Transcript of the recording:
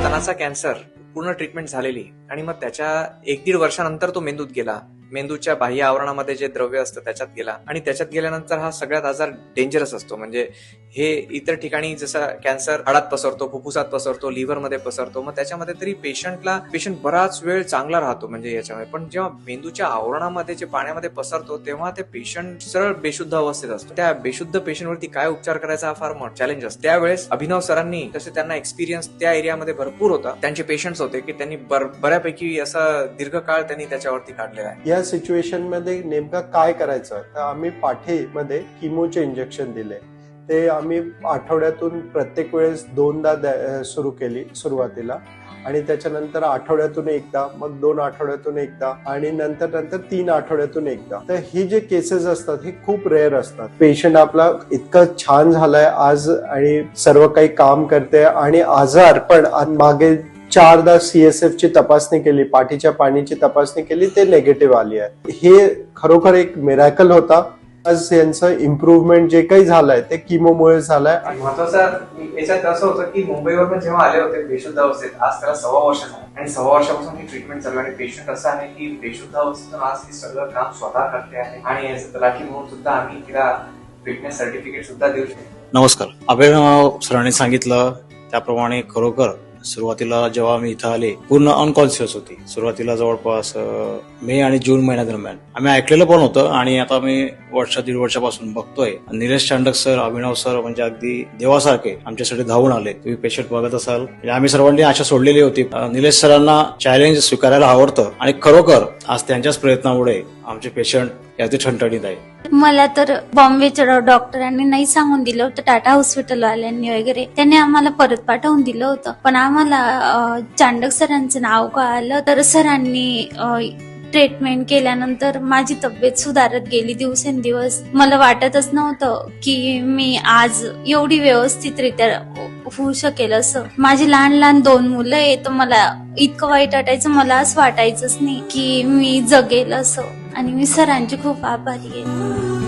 स्तनाचा कॅन्सर पूर्ण ट्रीटमेंट झालेली आणि मग त्याच्या एक दीड वर्षानंतर तो मेंदूत गेला. मेंदूच्या बाह्य आवरणामध्ये जे द्रव्य असतं त्याच्यात गेला. आणि त्याच्यात गेल्यानंतर हा सगळ्यात आजार डेंजरस असतो. म्हणजे हे इतर ठिकाणी जसा कॅन्सर हाडात पसरतो फुफ्फुसात पसरतो लिव्हरमध्ये पसरतो मग त्याच्यामध्ये तरी पेशंटला पेशंट बराच वेळ चांगला राहतो म्हणजे याच्यामध्ये पण जेव्हा मेंदूच्या आवरणामध्ये जे पाण्यामध्ये पसरतो तेव्हा ते पेशंट सरळ बेशुद्ध अवस्थेत असतो. त्या बेशुद्ध पेशंटवरती काय उपचार करायचा हा फार चॅलेंज असतो. त्यावेळेस अभिनव सरांनी तसे त्यांना एक्सपिरियन्स त्या एरियामध्ये भरपूर होता. त्यांचे पेशंट्स होते की त्यांनी बऱ्यापैकी असा दीर्घकाळ त्यांनी त्याच्यावरती काढलेला आहे. या सिच्युएशनमध्ये नेमकं काय करायचं? तर आम्ही पाठीमध्ये किमोचे इंजेक्शन दिले. ते आम्ही आठवड्यातून प्रत्येक वेळेस दोनदा सुरू केली सुरुवातीला. आणि त्याच्यानंतर आठवड्यातून एकदा मग दोन आठवड्यातून एकदा आणि नंतर नंतर तीन आठवड्यातून एकदा. तर ही जे केसेस असतात हे खूप रेअर असतात. पेशंट आपला इतका छान झालाय आज आणि सर्व काही काम करते आणि आजार पण मागे चारदा सीएसएफ ची तपासणी केली पाठीच्या पाणीची तपासणी केली ते निगेटिव्ह आली आहे. हे खरोखर एक मिरॅकल होता. आज यांचं इम्प्रुव्हमेंट जे काही झालंय ते किमोमुळे झालंय. आणि महत्वाचं याच्यात असं होतं की मुंबईवरून जेव्हा आले होते बेशुद्ध अवस्थेत आज त्याला सव्वा वर्ष झालं. आणि सव्वा वर्षापासून ही ट्रीटमेंट चालू आणि पेशंट असं आहे की बेशुद्ध अवस्थेतून आज हे सगळं काम स्वतः करते आहे. आणि तलाठी म्हणून सुद्धा आम्ही तिला फिटनेस सर्टिफिकेट सुद्धा देऊ शकतो. नमस्कार. अभिनव सरांनी सांगितलं. त्याप्रमाणे खरोखर सुरुवातीला जेव्हा मी इथं आले पूर्ण अनकॉन्शियस होती. सुरुवातीला जवळपास मे आणि जून महिन्यादरम्यान आम्ही ऐकलेलं पण होतं आणि आता मी वर्ष दीड वर्षापासून बघतोय. निलेश चांडक सर अभिनव सर म्हणजे अगदी देवासारखे आमच्यासाठी धावून आले. तुम्ही पेशंट बघत असाल. म्हणजे आम्ही सर्वांनी आशा सोडलेली होती. निलेश सरांना चॅलेंज स्वीकारायला आवडतं. आणि खरोखर आज त्यांच्याच प्रयत्नामुळे आमचे पेशंट अगदी ठणठणीत आहे. मला तर बॉम्बेच्या डॉक्टरांनी नाही सांगून दिलं होतं टाटा हॉस्पिटल वाल्यांनी वगैरे. त्यांनी आम्हाला परत पाठवून दिलं होतं. पण आम्हाला चांडक सरांचं नाव कळालं. तर सरांनी ट्रीटमेंट केल्यानंतर माझी तब्येत सुधारत गेली दिवसेंदिवस. मला वाटतच नव्हतं की मी आज एवढी व्यवस्थितरित्या होऊ शकेल असं. माझी लहान लहान दोन मुलं आहेत मला इतकं वाईट वाटायचं मला असं वाटायचंच नाही की मी जगेल असं. आणि मी सरांची खूप आभारी आहे.